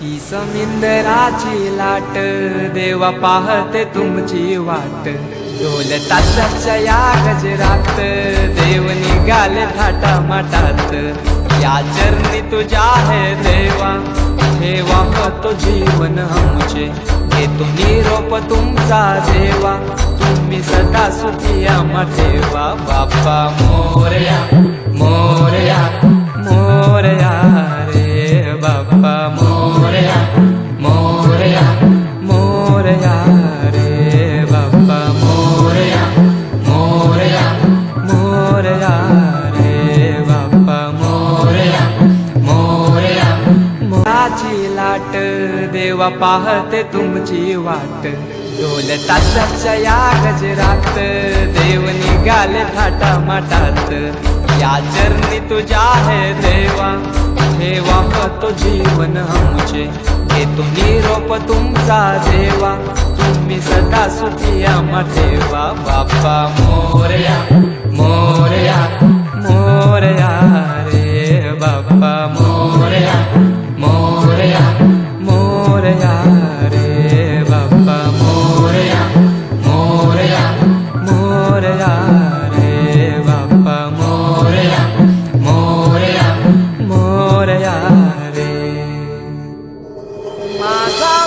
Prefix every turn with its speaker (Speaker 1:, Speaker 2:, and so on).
Speaker 1: ही समिंदराची लाट देवा पाहते तुमची वाट. ढोल ताशाच्या या गजरात देव निघाले थाटा माटात या चरणी तुझ्या आहे देवा ठेवा तो जीवन आमचे? तुम्ही रोप तुमचा देवा तुम्ही सदा सुखी आम्हा ठेवा बाप्पा मोरया मोरया. मोरया मोरया मोरया रे बाप्पा मोरया मोरया मोरया रे बाप्पा मोरया मोरया मोराची लाट देवा पाहते तुमची वाट. ढोल ताशाच्या या गजरात देव निघाले थाटामाटात. या चरणी तुझ्या आहे देवा. ठेवा तो जीवन आमचे. घेतो निरोप तुमचा देवा. तुम्ही सदा सुखी आम्हा देवा. बाप्पा मोरया मोरया. 马超